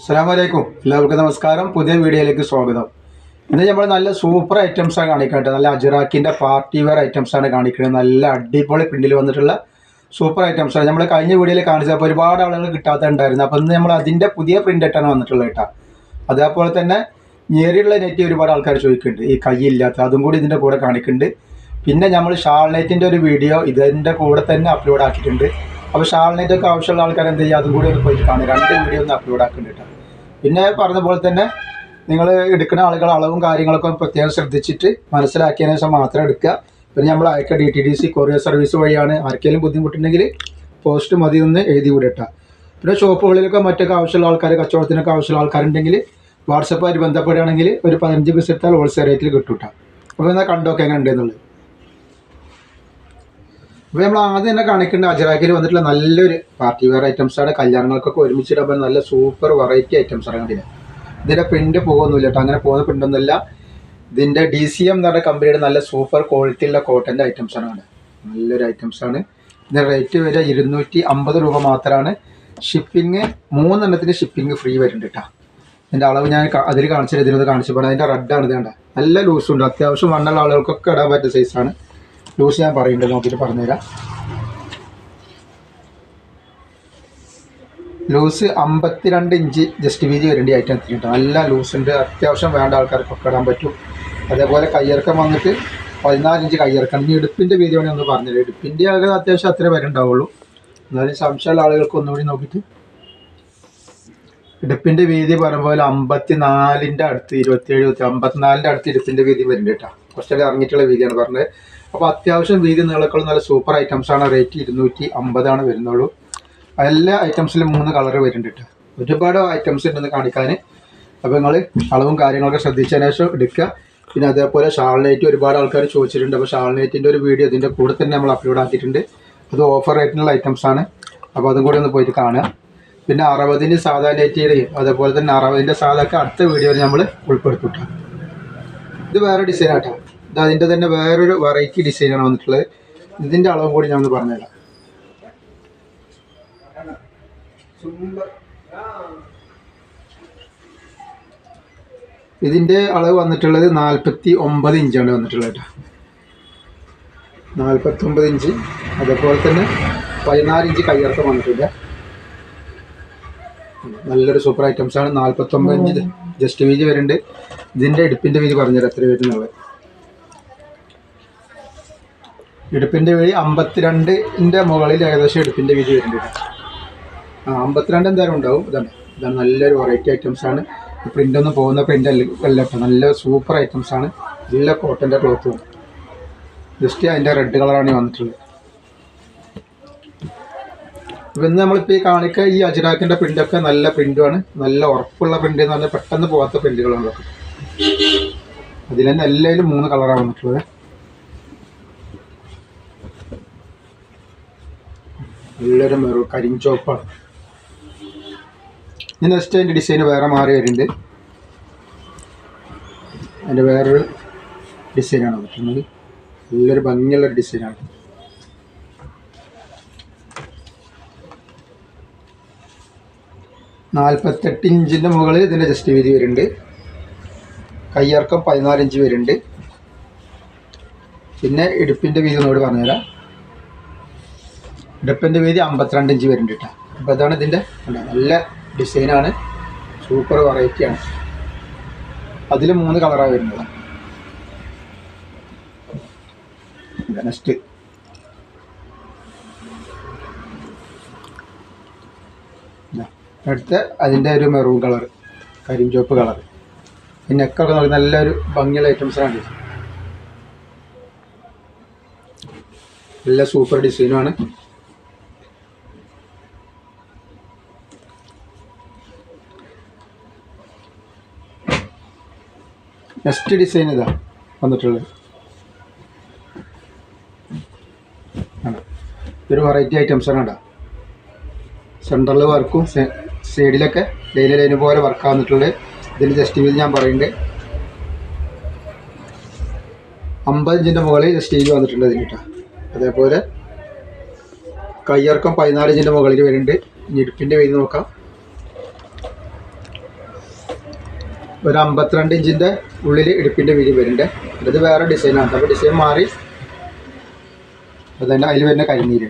അസ്സാമലൈക്കും എല്ലാവർക്കും നമസ്കാരം. പുതിയ വീഡിയോയിലേക്ക് സ്വാഗതം. ഇന്ന് നമ്മൾ നല്ല സൂപ്പർ ഐറ്റംസ് ആണ് കാണിക്കേണ്ടത് നല്ല അജറാക്കിന്റെ പാർട്ടി വെയർ ഐറ്റംസ് ആണ് കാണിക്കുന്നത്. നല്ല അടിപൊളി പ്രിന്റിൽ വന്നിട്ടുള്ള സൂപ്പർ ഐറ്റംസ് ആണ്. നമ്മൾ കഴിഞ്ഞ വീഡിയോയിൽ കാണിച്ചപ്പോൾ ഒരുപാട് ആളുകൾ കിട്ടാത്തുണ്ടായിരുന്നു അപ്പോൾ ഇന്ന് നമ്മൾ അതിന്റെ പുതിയ പ്രിന്റ് ആയിട്ടാണ് വന്നിട്ടുള്ളത് കേട്ടോ. അതേപോലെ തന്നെ ഞെരിയുള്ള നെറ്റ് ഒരുപാട് ആൾക്കാർ ചോദിക്കുന്നുണ്ട്. ഈ കൈയില്ലാത്ത അതും കൂടി ഇതിന്റെ കൂടെ കാണിക്കുന്നുണ്ട്. പിന്നെ നമ്മൾ ഷാൾ നെറ്റിന്റെ ഒരു വീഡിയോ ഇതിന്റെ കൂടെ തന്നെ അപ്ലോഡ് ആക്കിയിട്ടുണ്ട്. അപ്പോൾ ഷാൾ ഒക്കെ ആവശ്യമുള്ള ആൾക്കാർ എന്ത് ചെയ്യുക? അതും കൂടി ഒന്ന് പോയിട്ട് കാണും രണ്ട് വീഡിയോ ഒന്ന് അപ്ലോഡ് ആക്കുന്നുണ്ട് പിന്നെ പറഞ്ഞ പോലെ തന്നെ നിങ്ങൾ എടുക്കുന്ന ആളുകൾ അളവും കാര്യങ്ങളൊക്കെ പ്രത്യേകം ശ്രദ്ധിച്ചിട്ട് മനസ്സിലാക്കിയതിനു ശേഷം മാത്രം എടുക്കുക. പിന്നെ നമ്മൾ അയക്കുക D T D C courier service വഴിയാണ്. ആർക്കെങ്കിലും ബുദ്ധിമുട്ടുണ്ടെങ്കിൽ പോസ്റ്റ് മതി ഒന്ന് എഴുതി വിടട്ട പിന്നെ ഷോപ്പുകളിലൊക്കെ മറ്റൊക്കെ ആവശ്യമുള്ള ആൾക്കാർ കച്ചവടത്തിനൊക്കെ ആവശ്യമുള്ള ആൾക്കാരുണ്ടെങ്കിൽ വാട്സപ്പായിട്ട് ബന്ധപ്പെടുകയാണെങ്കിൽ ഒരു പതിനഞ്ച് പീസ് എടുത്താൽ ഹോൾസെയിൽ റേറ്റിൽ കിട്ടൂട്ടാ അപ്പോൾ എന്നാൽ കണ്ടോക്കെ എങ്ങനെ ഉണ്ടെന്നുള്ളത് അപ്പോൾ നമ്മൾ ആദ്യം തന്നെ കാണിക്കേണ്ട അജറാക്കിൽ വന്നിട്ടുള്ള നല്ലൊരു പാർട്ടി വെയർ ഐറ്റംസ് ആണ്. കല്യാണങ്ങൾക്കൊക്കെ ഒരുമിച്ചിടുമ്പോൾ നല്ല സൂപ്പർ വെറൈറ്റി ഐറ്റംസ് ആണ് ഇതിന് ഇതിന്റെ പ്രിന്റ് പോകുന്നില്ല കേട്ടോ അങ്ങനെ പോകുന്ന പ്രിന്റൊന്നുമില്ല ഇതിന്റെ ഡി സി എം എന്ന് പറഞ്ഞ കമ്പനിയുടെ നല്ല സൂപ്പർ ക്വാളിറ്റി ഉള്ള കോട്ടന്റെ ഐറ്റംസ് ആണ്. നല്ലൊരു ഐറ്റംസ് ആണ്. ഇതിന്റെ റേറ്റ് വരെ ഇരുന്നൂറ്റി അമ്പത് രൂപ മാത്രമാണ്. ഷിപ്പിംഗ് മൂന്നെണ്ണത്തിന് ഷിപ്പിംഗ് ഫ്രീ വരുന്നുണ്ട് കേട്ടോ ഇതിന്റെ അളവ് ഞാൻ അതിൽ കാണിച്ചിട്ട് ഇതിനത് കാണിച്ചപ്പോൾ അതിന്റെ റെഡാണ് ഇത് കണ്ട നല്ല ലൂസുണ്ട് അത്യാവശ്യം വണ്ണുള്ള ആളുകൾക്കൊക്കെ ഇടാൻ പറ്റിയ സൈസാണ് ലൂസ് ഞാൻ പറയുന്നുണ്ട് നോക്കിയിട്ട് പറഞ്ഞുതരാം. ലൂസ് അമ്പത്തിരണ്ട് ഇഞ്ച് ജസ്റ്റ് വീതി വരേണ്ടി ഐറ്റം എത്തിയിട്ടുണ്ട് നല്ല ലൂസ് ഉണ്ട് അത്യാവശ്യം വേണ്ട ആൾക്കാർക്കൊക്കെ ഇടാൻ പറ്റും. അതേപോലെ കയ്യിറക്കം വന്നിട്ട് പതിനാല് ഇഞ്ച് കയ്യിറക്കം ഇനി ഇടുപ്പിന്റെ വീതി വേണമെങ്കിൽ ഒന്ന് പറഞ്ഞില്ല ഇടുപ്പിന്റെ ആകെ അത്യാവശ്യം അത്രേ വരുണ്ടാവുള്ളൂ. എന്നാലും സംശയമുള്ള ആളുകൾക്ക് ഒന്നുകൂടി നോക്കിയിട്ട്. ഇടുപ്പിന്റെ വീതി പറയുമ്പോൾ അമ്പത്തി നാലിന്റെ അടുത്ത് ഇരുപത്തി എഴുപത്തി അമ്പത്തിനാലിന്റെ അടുത്ത് ഇടുപ്പിന്റെ വീതി വരുന്നുണ്ട് കേട്ടോ. കുറച്ചൊക്കെ ഇറങ്ങിയിട്ടുള്ള വീതിയാണ് പറഞ്ഞത്. അപ്പോൾ അത്യാവശ്യം വീതി നീളക്കുള്ള നല്ല സൂപ്പർ ഐറ്റംസ് ആണ്. റേറ്റ് ഇരുന്നൂറ്റി അമ്പതാണ് വരുന്നുള്ളൂ. എല്ലാ ഐറ്റംസിലും മൂന്ന് കളർ വരുന്നുണ്ട് ഒരുപാട് ഐറ്റംസ് ഉണ്ടെന്ന് കാണിക്കാൻ അപ്പോൾ നിങ്ങൾ അളവും കാര്യങ്ങളൊക്കെ ശ്രദ്ധിച്ചതിന് ശേഷം എടുക്കുക. പിന്നെ അതേപോലെ ഷാൾനൈറ്റ് ഒരുപാട് ആൾക്കാർ ചോദിച്ചിട്ടുണ്ട്. അപ്പോൾ ഷാൾനൈറ്റിന്റെ ഒരു വീഡിയോ ഇതിന്റെ കൂടെ തന്നെ നമ്മൾ അപ്ലോഡ് ആക്കിയിട്ടുണ്ട്. അത് ഓഫർ റേറ്റിനുള്ള ഐറ്റംസ് ആണ്. അപ്പോൾ അതും കൂടി ഒന്ന് പോയിട്ട് കാണുക. പിന്നെ അറുപതിന്റെ സാധാ നൈറ്റിയുടെയും അതേപോലെ തന്നെ അറുപതിന്റെ സാധാക്ക് അടുത്ത വീഡിയോയിൽ നമ്മൾ ഉൾപ്പെടുത്തും ഇത് വേറെ ഡിസൈൻ ആട്ടോ. ഇത് അതിന്റെ തന്നെ വേറൊരു വെറൈറ്റി ഡിസൈനാണ് വന്നിട്ടുള്ളത്. ഇതിന്റെ അളവും കൂടി ഞാൻ പറഞ്ഞുതരാം. ഇതിന്റെ അളവ് വന്നിട്ടുള്ളത് നാൽപ്പത്തി ഒമ്പത് ഇഞ്ചാണ് വന്നിട്ടുള്ളത് കേട്ടോ. നാൽപ്പത്തി ഒമ്പത് ഇഞ്ച്. അതേപോലെ തന്നെ പതിനാല് ഇഞ്ച് കയ്യിറക്കം വന്നിട്ടില്ല നല്ലൊരു സൂപ്പർ ഐറ്റംസ് ആണ്. നാൽപ്പത്തി ഒമ്പത് ഇഞ്ച് ജസ്റ്റ് വീതി വരുന്നുണ്ട്. ഇതിന്റെ എടുപ്പിന്റെ വീതി പറഞ്ഞുതരാം എത്ര വരുന്നുള്ളത്. ഇടുപ്പിന്റെ വീതി അമ്പത്തിരണ്ടിന്റെ മുകളിൽ ഏകദേശം ഇടുപ്പിന്റെ വീതി വരുന്നുണ്ട് ആ അമ്പത്തിരണ്ട് എന്തായാലും ഉണ്ടാവും. ഇതാണ്. ഇതാണ് നല്ലൊരു വെറൈറ്റി ഐറ്റംസ് ആണ്. പ്രിന്റ് ഒന്നും പോകുന്ന പ്രിന്റ് അല്ല നല്ല സൂപ്പർ ഐറ്റംസ് ആണ്. നല്ല കോട്ടന്റെ ക്ലോത്തും ജസ്റ്റ് അതിന്റെ റെഡ് കളറാണ് വന്നിട്ടുള്ളത്. ഇന്ന് നമ്മളിപ്പോൾ ഈ കാണിക്ക ഈ അജറാക്കിന്റെ പ്രിന്റൊക്കെ നല്ല പ്രിന്റുമാണ് നല്ല ഉറപ്പുള്ള പ്രിന്റ് എന്ന് പറഞ്ഞാൽ പെട്ടെന്ന് പോകാത്ത പ്രിന്റുകളാണ് അതിൽ തന്നെ എല്ലാവരും മൂന്ന് കളറാണ് വന്നിട്ടുള്ളത്. നല്ലൊരു മെറു കരിഞ്ചോപ്പാണ് ഇനി നെക്സ്റ്റ് അതിന്റെ ഡിസൈന് വേറെ മാറി വരുന്നുണ്ട്. അതിന്റെ വേറൊരു ഡിസൈനാണ് പറ്റുന്നത് നല്ലൊരു ഭംഗിയുള്ളൊരു ഡിസൈനാണ് നാൽപ്പത്തെട്ട് ഇഞ്ചിന്റെ മുകളിൽ ഇതിന്റെ ജസ്റ്റ് വീതി വരുന്നുണ്ട്. കയ്യിറക്കം പതിനാലിഞ്ച് വരുന്നുണ്ട്. പിന്നെ ഇടുപ്പിന്റെ വീതി ഒന്നുകൂടി പറഞ്ഞുതരാം. ഇടുപ്പിന്റെ വീതി അമ്പത്തിരണ്ട് ഇഞ്ച് വരുന്നുണ്ട് കേട്ടോ. അപ്പോൾ ഇതാണ് ഇതിന്റെ നല്ല ഡിസൈനാണ് സൂപ്പർ വെറൈറ്റിയാണ് അതിൽ മൂന്ന് കളറാണ് വരുന്നത്. നെക്സ്റ്റ് അടുത്ത അതിന്റെ ഒരു മെറൂൺ കളർ കരിഞ്ചുവപ്പ് കളർ ഈ നെക്കൊക്കെ നോക്കി നല്ലൊരു ഭംഗിയുള്ള ഐറ്റംസാണ് നല്ല സൂപ്പർ ഡിസൈനുമാണ് നെക്സ്റ്റ് ഡിസൈൻ ഇതാ വന്നിട്ടുള്ളത്. ഇതൊരു വെറൈറ്റി ഐറ്റംസ് ആണ് കേട്ടോ. സെന്ററിൽ വർക്കും സൈഡിലൊക്കെ ലൈന് ലൈന് പോലെ വർക്ക് ആവുന്നിട്ടുള്ളത് ഇതിൽ ജസ്റ്റ് ഞാൻ പറയുന്നുണ്ട് അമ്പത് ഇഞ്ചിന്റെ മുകളിൽ ജസ്റ്റ് വന്നിട്ടുണ്ട് ഇതിന് കേട്ടോ. അതേപോലെ കയ്യിറക്കം പതിനാല് ഇഞ്ചിന്റെ മുകളിൽ വരുന്നുണ്ട്. ഇനി ഇടുപ്പിന്റെ വീതി നോക്കാം. ഒരു അമ്പത്തിരണ്ട് ഇഞ്ചിന്റെ ഉള്ളിൽ ഇടുപ്പിന്റെ വീതി വരുന്നുണ്ട്. ഇത് വേറെ ഡിസൈനാണ് അപ്പോൾ ഡിസൈൻ മാറി അതന്നെ അതിൽ വരുന്ന കരിനീര്.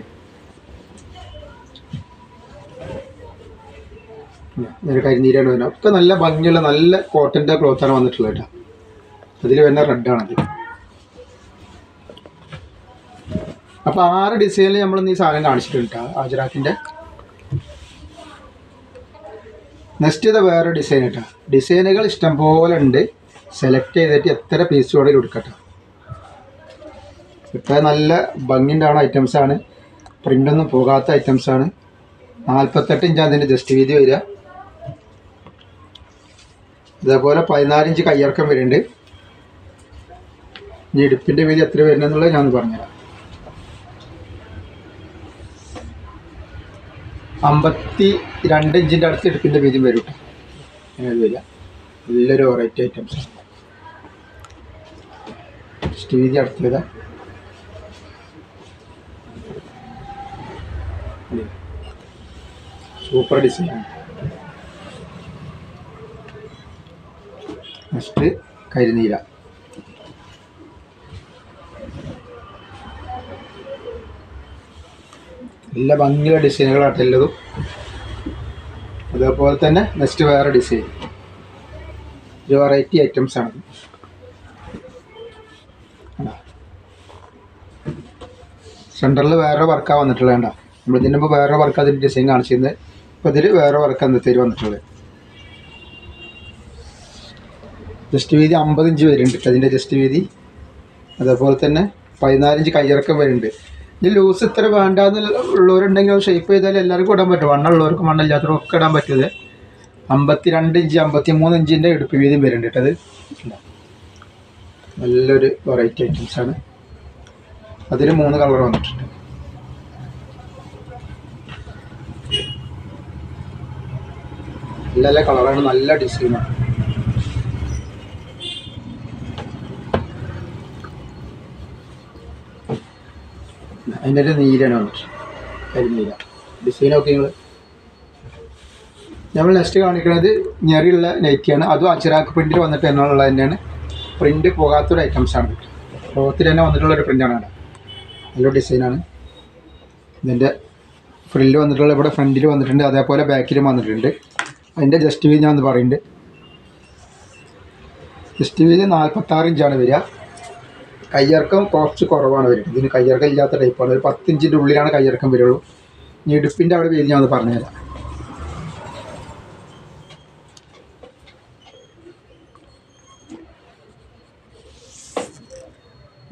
ഒരു കരിനീരാണ് വരുന്നത്. ഒക്കെ നല്ല ഭംഗിയുള്ള നല്ല കോട്ടന്റെ ക്ലോത്താണ് വന്നിട്ടുള്ളത് കേട്ടോ. അതിൽ വരുന്ന റെഡാണത് അപ്പോൾ ആറ് ഡിസൈനിൽ നമ്മൾ ഈ സാധനം കാണിച്ചിട്ടുണ്ട് കേട്ടോ ആജറാക്കിന്റെ നെക്സ്റ്റ് ഇത് വേറെ ഡിസൈൻ കേട്ടോ ഡിസൈനുകൾ ഇഷ്ടം പോലെ ഉണ്ട്. സെലക്ട് ചെയ്തിട്ട് എത്ര പീസ് വേണമെങ്കിലും എടുക്കട്ടെ. ഇപ്പം നല്ല ഭംഗിന്റെ ആണ് പ്രിന്റൊന്നും പോകാത്ത ഐറ്റംസ് ആണ്. നാൽപ്പത്തെട്ട് ഇഞ്ചാണ് അതിന്റെ ജസ്റ്റ് വീതി വരിക. ഇതേപോലെ പതിനാലിഞ്ച് കയ്യിറക്കം വരുന്നുണ്ട്. ഇനി ഇടുപ്പിന്റെ വീതി എത്ര വരുന്നതെന്നുള്ളത് ഞാൻ പറഞ്ഞുതരാം. അമ്പത്തി രണ്ട് ഇഞ്ചിന്റെ അടുത്ത് ഇടുപ്പിന്റെ വീതി വരും. അങ്ങനെ വരിക. നല്ലൊരു വെറൈറ്റി ഐറ്റംസ് ജസ്റ്റ് അടുത്ത് അടുത്തത് സൂപ്പർ ഡിസൈൻ നെക്സ്റ്റ് കരിനീല. നല്ല ഭംഗിയുള്ള ഡിസൈനുകളാണ് ഉള്ളതും അതേപോലെ തന്നെ നെക്സ്റ്റ് വേറെ ഡിസൈൻ ഒരു വെറൈറ്റി ഐറ്റംസ് ആണ്. സെന്ററിൽ വേറെ വർക്കാണ് വന്നിട്ടുള്ളത് വേണ്ട നമ്മൾ ഇതിന്റെ മുമ്പ് വേറെ വർക്ക് അതിന്റെ ഡിസൈൻ കാണിച്ചിരുന്നത്. അപ്പോൾ ഇതിൽ വേറെ വർക്ക് അന്നത്തേര് വന്നിട്ടുള്ളത്. ജസ്റ്റ് വീതി അമ്പത് ഇഞ്ച് വരുന്നുണ്ട്. അതിന്റെ ജസ്റ്റ് വീതി അതേപോലെ തന്നെ പതിനാലിഞ്ച് കയ്യിറക്കം വരുന്നുണ്ട്. ഇത് ലൂസ് ഇത്ര വേണ്ടാന്ന് ഉള്ളവരുണ്ടെങ്കിൽ ഷേപ്പ് ചെയ്താൽ എല്ലാവർക്കും ഇടാൻ പറ്റും. വണ്ണമുള്ളവർക്കും വണ്ണമില്ലാത്തവർക്കും ഒക്കെ ഇടാൻ പറ്റുന്നത് അമ്പത്തി രണ്ട് ഇഞ്ച് അമ്പത്തി മൂന്ന് ഇഞ്ചിന്റെ എടുപ്പ് വീതിയും വരുന്നുണ്ട് അത്. നല്ലൊരു വെറൈറ്റി ഐറ്റംസ് ആണ്. അതിൽ മൂന്ന് കളർ വന്നിട്ടുണ്ട്. നല്ല കളറാണ് നല്ല ഡിസൈനാണ് അതിന്റെ ഒരു നീരാണ് വന്നിട്ട്. കരിനീര ഡിസൈനൊക്കെ നിങ്ങൾ നമ്മൾ നെക്സ്റ്റ് കാണിക്കുന്നത് ഞെറിയുള്ള നൈറ്റിയാണ് അതും അച്ചിറാക്ക് പ്രിന്റിൽ വന്നിട്ട് എന്നുള്ളത് തന്നെയാണ്. പ്രിന്റ് പോകാത്തൊരു ഐറ്റംസ് ആണ്. ക്ലോത്തിൽ തന്നെ വന്നിട്ടുള്ള ഒരു പ്രിന്റാണ് അവിടെ. നല്ല ഡിസൈനാണ് ഇതിന്റെ ഫ്രില്ല് വന്നിട്ടുള്ള ഇവിടെ ഫ്രണ്ടിൽ വന്നിട്ടുണ്ട്. അതേപോലെ ബാക്കിലും വന്നിട്ടുണ്ട്. അതിന്റെ ജസ്റ്റ് വീ ഞാൻ പറയുന്നുണ്ട്. ജസ്റ്റ് വീതി നാൽപ്പത്താറ് ഇഞ്ചാണ് വരിക. കയ്യിറക്കം കുറച്ച് കുറവാണ് വരിക. ഇതിന് കയ്യിറക്കം ഇല്ലാത്ത ടൈപ്പാണ് ഒരു പത്ത് ഇഞ്ചിന്റെ ഉള്ളിലാണ് കയ്യിറക്കം വരുള്ളൂ ഇനി ഇടുപ്പിന്റെ അവിടെ പേര് ഞാൻ ഒന്ന് പറഞ്ഞുതരാം.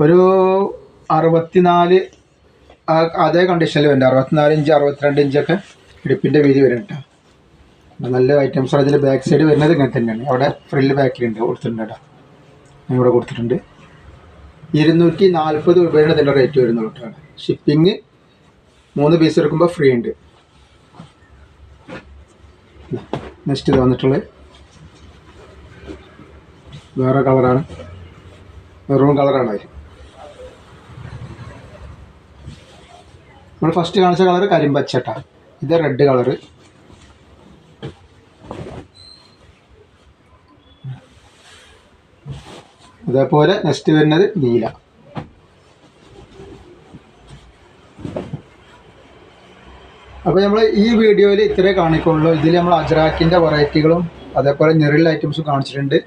ഒരു അറുപത്തിനാല് അതേ കണ്ടീഷനിൽ വരുന്നുണ്ട് അറുപത്തിനാല് ഇഞ്ച് അറുപത്തിരണ്ട് ഇഞ്ചൊക്കെ ഇടുപ്പിന്റെ വീതി വരുന്നുണ്ട് നല്ല ഐറ്റംസ് അതിൽ ബാക്ക് സൈഡ് വരുന്നത് ഇങ്ങനെ തന്നെയാണ്. അവിടെ ഫ്രില്ല് ബാക്കിലുണ്ട് കൊടുത്തിട്ടുണ്ട് കേട്ടോ ഇവിടെ കൊടുത്തിട്ടുണ്ട്. ഇരുന്നൂറ്റി നാൽപ്പത് രൂപയാണ് ഇതിന്റെ റേറ്റ് വരുന്നത് കേട്ടോ. ഷിപ്പിംഗ് മൂന്ന് പീസ് എടുക്കുമ്പോൾ ഫ്രീ ഉണ്ട്. നെക്സ്റ്റ് ഇത് വന്നിട്ടുള്ളത്. വേറെ കളറാണ് മെറൂൺ കളറാണ് അതിൽ നമ്മൾ ഫസ്റ്റ് കാണിച്ച കളർ കരിമ്പച്ചട്ട. ഇത് റെഡ് കളറ് അതേപോലെ നെക്സ്റ്റ് വരുന്നത് നീല. അപ്പോൾ നമ്മൾ ഈ വീഡിയോയിൽ ഇത്രേ കാണിക്കുള്ളൂ. ഇതിൽ നമ്മൾ അജറാക്കിന്റെ വെറൈറ്റികളും അതേപോലെ ഞെറിൽ ഐറ്റംസും കാണിച്ചിട്ടുണ്ട്.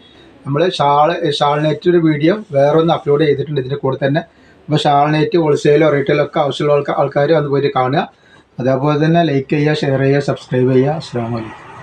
നമ്മൾ ഷാൾ ഷാൾ നെറ്റ് ഒരു വീഡിയോ വേറൊന്ന് അപ്ലോഡ് ചെയ്തിട്ടുണ്ട് ഇതിന്റെ കൂടെ തന്നെ. അപ്പോൾ ഷാൾ നെറ്റ് ഹോൾസെയിലോ റീറ്റെയിലോ ഒക്കെ ആവശ്യമുള്ള ആൾക്കാർ വന്ന് പോയിട്ട് കാണുക. അതേപോലെ തന്നെ ലൈക്ക് ചെയ്യുക ഷെയർ ചെയ്യുക സബ്സ്ക്രൈബ് ചെയ്യുക. അസ്സാം വലൈക്കും